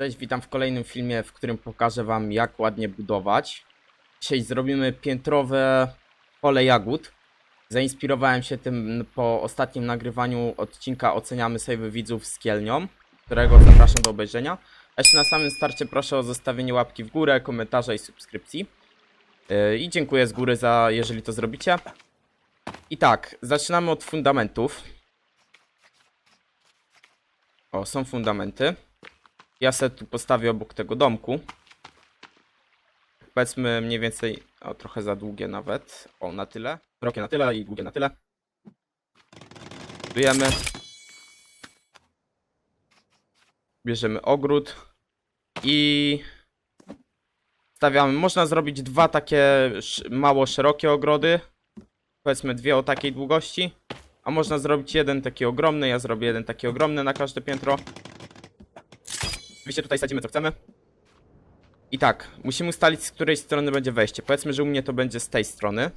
Cześć, witam w kolejnym filmie, w którym pokażę wam jak ładnie budować. Dzisiaj zrobimy piętrowe pole jagód. Zainspirowałem się tym po ostatnim nagrywaniu odcinka Oceniamy Sejwy Widzów z Kielnią, którego zapraszam do obejrzenia. A jeszcze na samym starcie proszę o zostawienie łapki w górę, komentarza i subskrypcji. Yy, I dziękuję z góry za jeżeli to zrobicie. I tak, zaczynamy od fundamentów. O, są fundamenty. Ja sobie tu postawię obok tego domku. Powiedzmy mniej więcej, o trochę za długie nawet. O, na tyle. Szerokie na tyle i długie na tyle. Budujemy. Bierzemy ogród. I stawiamy. Można zrobić dwa takie mało szerokie ogrody. Powiedzmy dwie o takiej długości. A można zrobić jeden taki ogromny. Ja zrobię jeden taki ogromny na każde piętro. Oczywiście tutaj sadzimy co chcemy. I tak, musimy ustalić z której strony będzie wejście. Powiedzmy, że u mnie to będzie z tej strony.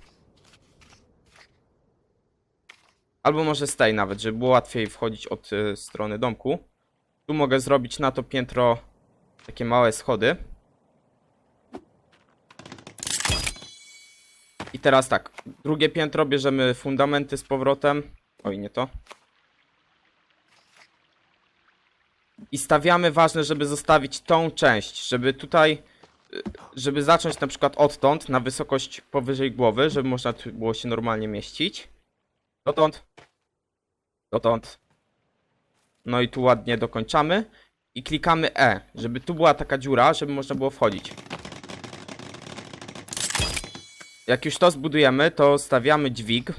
Albo może z tej nawet, żeby było łatwiej wchodzić od y, strony domku. Tu mogę zrobić na to piętro takie małe schody. I teraz tak, drugie piętro bierzemy fundamenty z powrotem. Oj, nie to. I stawiamy ważne, żeby zostawić tą część, żeby tutaj, y, żeby zacząć na przykład odtąd, na wysokość powyżej głowy, żeby można było się normalnie mieścić. Dotąd. Dotąd. No i tu ładnie dokończamy. I klikamy E, żeby tu była taka dziura, żeby można było wchodzić. Jak już to zbudujemy, to stawiamy dźwig.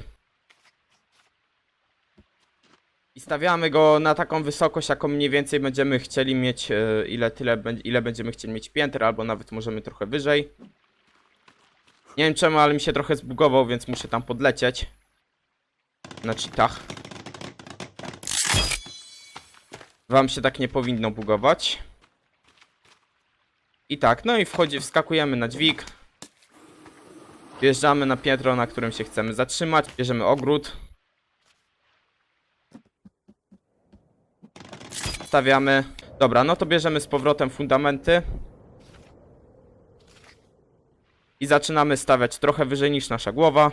I stawiamy go na taką wysokość, jaką mniej więcej będziemy chcieli mieć, e, ile tyle, ile będziemy chcieli mieć pięter, albo nawet możemy trochę wyżej. Nie wiem czemu, ale mi się trochę zbugował, więc muszę tam podlecieć. Na cheatach. Wam się tak nie powinno bugować. I tak, no i wchodzi, wskakujemy na dźwig. Wjeżdżamy na piętro, na którym się chcemy zatrzymać. Bierzemy ogród. Stawiamy. Dobra, no to bierzemy z powrotem fundamenty. I zaczynamy stawiać trochę wyżej niż nasza głowa.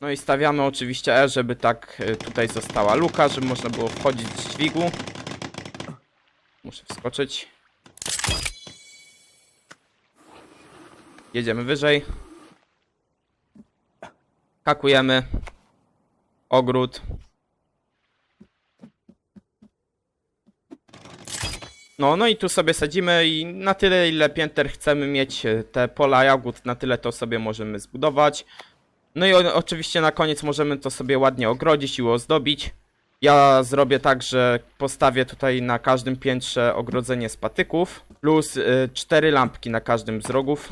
No i stawiamy oczywiście E, żeby tak y, tutaj została luka, żeby można było wchodzić z dźwigu. Muszę wskoczyć. Jedziemy wyżej. Hakujemy. Ogród. No, no i tu sobie sadzimy i na tyle ile pięter chcemy mieć e, te pola jagód, na tyle to sobie możemy zbudować. No i o, oczywiście na koniec możemy to sobie ładnie ogrodzić i ozdobić. Ja zrobię tak, że postawię tutaj na każdym piętrze ogrodzenie z patyków plus y, lampki na każdym z rogów.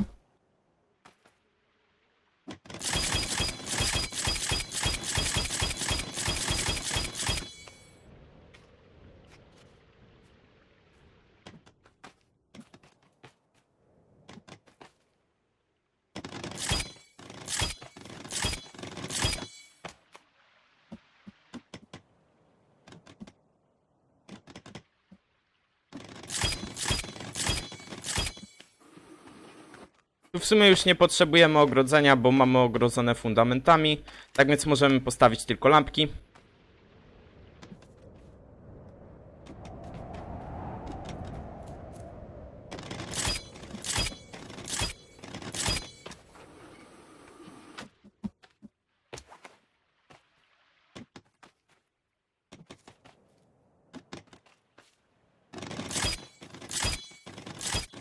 Tu w sumie już nie potrzebujemy ogrodzenia, bo mamy ogrodzone fundamentami. Tak więc możemy postawić tylko lampki.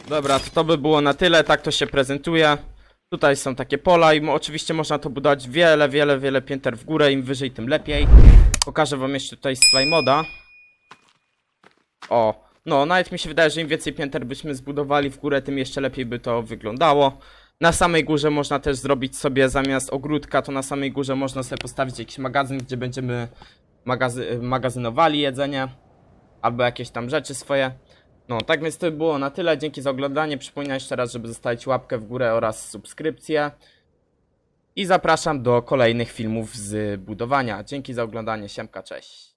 Dobra, to to by było na tyle, tak to się prezentuje. Tutaj są takie pola i oczywiście można to budować wiele, wiele, wiele pięter w górę, im wyżej tym lepiej. Pokażę wam jeszcze tutaj z Flymoda. O, no nawet mi się wydaje, że im więcej pięter byśmy zbudowali w górę, tym jeszcze lepiej by to wyglądało. Na samej górze można też zrobić sobie zamiast ogródka, to na samej górze można sobie postawić jakiś magazyn, gdzie będziemy magazy magazynowali jedzenie. Albo jakieś tam rzeczy swoje. No, tak więc to by było na tyle. Dzięki za oglądanie. Przypominam jeszcze raz, żeby zostawić łapkę w górę oraz subskrypcję. I zapraszam do kolejnych filmów z budowania. Dzięki za oglądanie, siemka, cześć.